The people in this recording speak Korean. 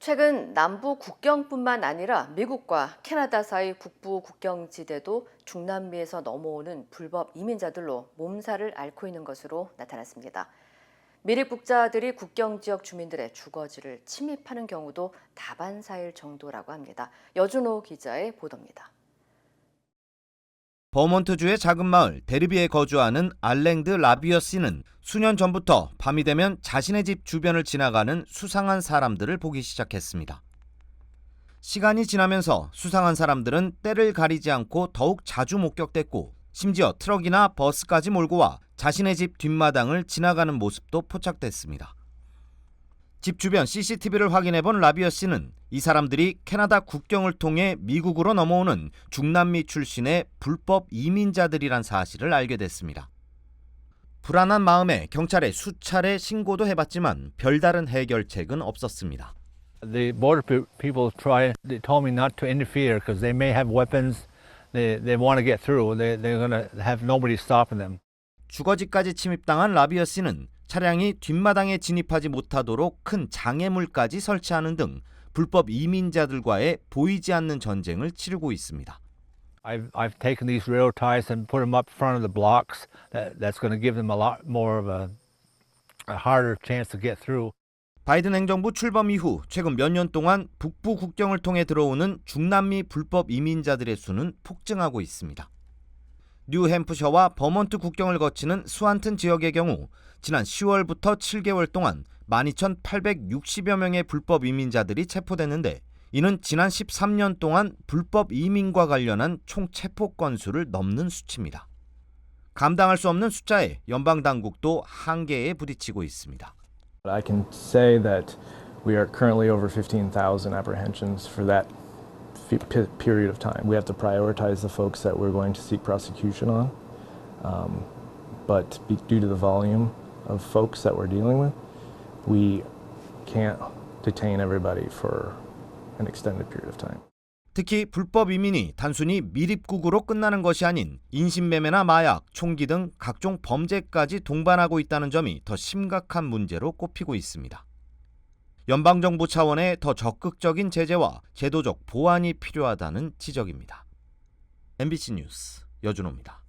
최근 남부 국경뿐만 아니라 미국과 캐나다 사이 북부 국경지대도 중남미에서 넘어오는 불법 이민자들로 몸살을 앓고 있는 것으로 나타났습니다. 미립국자들이 국경 지역 주민들의 주거지를 침입하는 경우도 다반사일 정도라고 합니다. 여준호 기자의 보도입니다. 버몬트주의 작은 마을 데르비에 거주하는 알랭드 라비어 씨는 수년 전부터 밤이 되면 자신의 집 주변을 지나가는 수상한 사람들을 보기 시작했습니다. 시간이 지나면서 수상한 사람들은 때를 가리지 않고 더욱 자주 목격됐고 심지어 트럭이나 버스까지 몰고 와 자신의 집 뒷마당을 지나가는 모습도 포착됐습니다. 집 주변 CCTV를 확인해 본 라비어 씨는 이 사람들이 캐나다 국경을 통해 미국으로 넘어오는 중남미 출신의 불법 이민자들이란 사실을 알게 됐습니다. 불안한 마음에 경찰에 수차례 신고도 해봤지만 별다른 해결책은 없었습니다. The border pe- people try. They told me not to interfere because they may have weapons. They they want to get through. They they're gonna have nobody stopping them. 주거지까지 침입당한 라비어 씨는 차량이 뒷마당에 진입하지 못하도록 큰 장애물까지 설치하는 등 불법 이민자들과의 보이지 않는 전쟁을 치르고 있습니다. I've I've taken these railroad ties and put them up front of the blocks. That that's going to give them a lot more of a a harder chance to get through. 바이든 행정부 출범 이후 최근 몇 년 동안 북부 국경을 통해 들어오는 중남미 불법 이민자들의 수는 폭증하고 있습니다. 뉴햄프셔와 버몬트 국경을 거치는 스완튼 지역의 경우 지난 10월부터 7개월 동안 12,860여 명의 불법 이민자들이 체포됐는데 이는 지난 13년 동안 불법 이민과 관련한 총 체포 건수를 넘는 수치입니다. 감당할 수 없는 숫자에 연방 당국도 한계에 부딪히고 있습니다. I can say that we are currently over 15,000 apprehensions for that period of time. We have to prioritize the folks that we're going to seek prosecution on. Um, but be, due to the volume of folks that we're dealing with, we can't detain everybody for an extended period of time. 특히 불법 이민이 단순히 미립국으로 끝나는 것이 아닌 인신매매나 마약, 총기 등 각종 범죄까지 동반하고 있다는 점이 더 심각한 문제로 꼽히고 있습니다. 연방정부 차원의 더 적극적인 제재와 제도적 보완이 필요하다는 지적입니다. MBC 뉴스 여준호입니다.